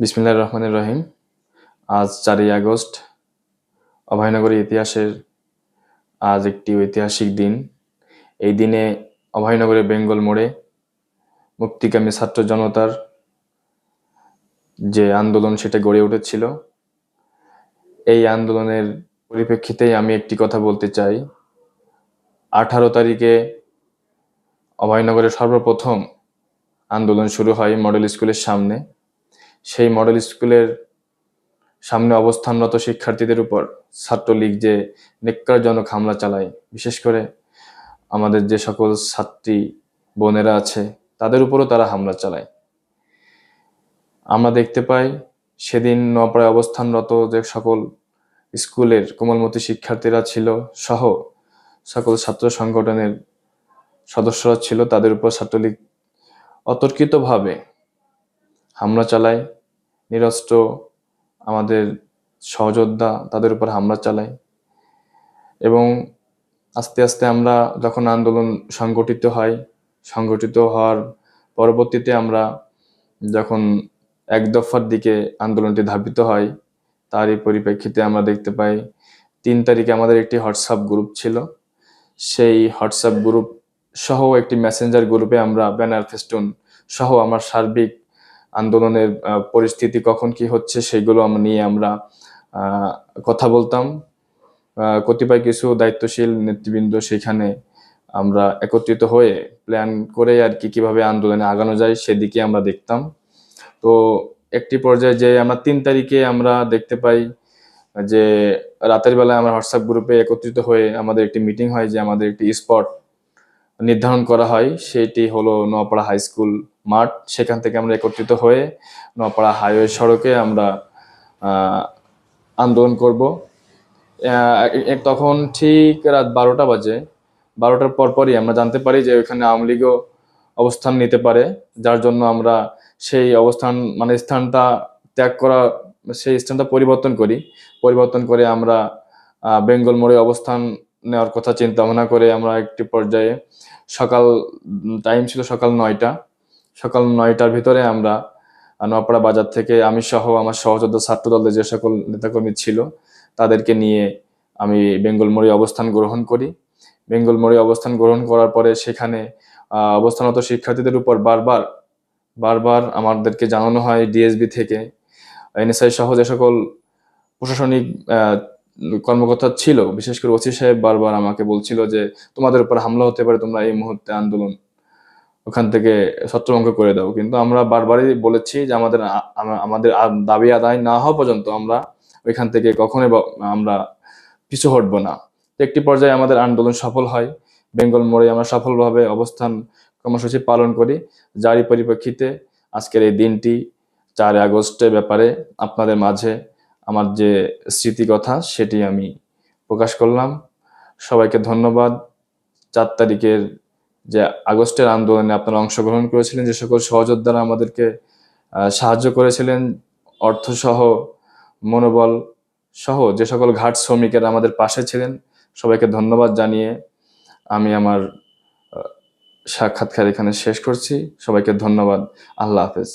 বিসমিল্লাহির রহমানের রহিম। আজ চারই আগস্ট, অভয়নগরী ইতিহাসের আজ একটি ঐতিহাসিক দিন। এই দিনে অভয়নগরের বেঙ্গল মোড়ে মুক্তিকামী ছাত্র জনতার যে আন্দোলন সেটা গড়ে উঠেছিল। এই আন্দোলনের পরিপ্রেক্ষিতেই আমি একটি কথা বলতে চাই। আঠারো তারিখে অভয়নগরে সর্বপ্রথম আন্দোলন শুরু হয় মডেল স্কুলের সামনে। সেই মডেল স্কুলের সামনে অবস্থানরত শিক্ষার্থীদের উপর ছাত্রলীগ যে নেককারজনক হামলা চালায়, বিশেষ করে আমাদের যে সকল ছাত্রী বোনেরা আছে, তাদের উপরও তারা হামলা চালায়। আমরা দেখতে পাই সেদিন নপাড়ায় অবস্থানরত যে সকল স্কুলের কোমলমতি শিক্ষার্থীরা ছিল সহ সকল ছাত্র সংগঠনের সদস্যরা ছিল, তাদের উপর ছাত্রলীগ অতর্কিতভাবে হামলা চালায়, নিরস্ত্র আমাদের সহযোদ্ধা তাদের উপর হামলা চালায় এবং আস্তে আস্তে আমরা যখন আন্দোলন সংগঠিত হয়, সংগঠিত হওয়ার পরবর্তীতে আমরা যখন এক দফার দিকে আন্দোলনটি ধাবিত হয়, তারই পরিপ্রেক্ষিতে আমরা দেখতে পাই তিন তারিখে আমাদের একটি হোয়াটসঅ্যাপ গ্রুপ ছিল। সেই হোয়াটসঅ্যাপ গ্রুপ সহ একটি মেসেঞ্জার গ্রুপে আমরা ব্যানার, ফেস্টুন সহ আমার সার্বিক আন্দোলনের পরিস্থিতি কখন কি হচ্ছে সেগুলো নিয়ে আমরা কথা বলতাম। কতিপয় কিছু দায়িত্বশীল নেতৃবৃন্দ সেখানে আমরা একত্রিত হয়ে প্ল্যান করে আর কি কীভাবে আন্দোলনে আগানো যায় সেদিকে আমরা দেখতাম। তো একটি পর্যায়ে যে আমরা তিন তারিখে আমরা দেখতে পাই যে রাতের বেলায় আমরা হোয়াটসঅ্যাপ গ্রুপে একত্রিত হয়ে আমাদের একটি মিটিং হয় যে আমাদের একটি স্পট নির্ধারণ করা হয়। সেটি হলো নোয়াপাড়া হাই স্কুল মাঠ, সেখান থেকে আমরা একত্রিত হয়ে নোয়াপাড়া হাইওয়ে সড়কে আমরা আন্দোলন করব। তখন ঠিক রাত বারোটা বাজে। বারোটার পরপরই আমরা জানতে পারি যে ওইখানে আওয়ামী লীগও অবস্থান নিতে পারে, যার জন্য আমরা সেই অবস্থান মানে স্থানটা ত্যাগ করা, সেই স্থানটা পরিবর্তন করি। পরিবর্তন করে আমরা বেঙ্গল মোড়ে অবস্থান নেওয়ার কথা চিন্তা ভাবনা করে আমরা একটি পর্যায়ে সকাল টাইম ছিল সকাল নয়টা। সকাল নয়টার ভিতরে আমরা নোয়াপাড়া বাজার থেকে আমি সহ আমার সহযোদ্ধা ছাত্র দলের যে সকল নেতাকর্মী ছিল তাদেরকে নিয়ে আমি বেঙ্গল মোড়ে অবস্থান গ্রহণ করি। বেঙ্গল মোড়ে অবস্থান গ্রহণ করার পরে সেখানে আহ, অবস্থানরত শিক্ষার্থীদের উপর বারবার বারবার আমাদেরকে জানানো হয় ডিএসবি থেকে। এনএসআই সহ যে সকল প্রশাসনিক কর্মকর্তা ছিল বিশেষ করে ওসি সাহেব বারবার আমাকে বলছিল যে তোমাদের উপর হামলা হতে পারে তোমরা এই মুহূর্তে আন্দোলন ওখান থেকে ছত্রভঙ্গ করে দাও কিন্তু আমরা বারবারই বলেছি যে আমাদের আমাদের দাবি আদায় না হওয়া পর্যন্ত আমরা ওইখান থেকে কখনোই আমরা পিছু হটবো না। একটি পর্যায়ে আমাদের আন্দোলন সফল হয়। বেঙ্গল মোড়ে আমরা সফলভাবে অবস্থান কর্মসূচি পালন করি। যারই পরিপ্রেক্ষিতে আজকের এই দিনটি চার আগস্টের ব্যাপারে আপনাদের মাঝে আমার যে স্মৃতি কথা সেটি আমি প্রকাশ করলাম। সবাইকে ধন্যবাদ। চার তারিখের যে আগস্টের আন্দোলনে আপনারা অংশগ্রহণ করেছিলেন, যে সকল সহযোদ্ধারা আমাদেরকে সাহায্য করেছিলেন, অর্থসহ, মনোবল সহ যে সকল ঘাট শ্রমিকেরা আমাদের পাশে ছিলেন, সবাইকে ধন্যবাদ জানিয়ে আমি আমার সাক্ষাৎকার এখানে শেষ করছি। সবাইকে ধন্যবাদ। আল্লাহ হাফেজ।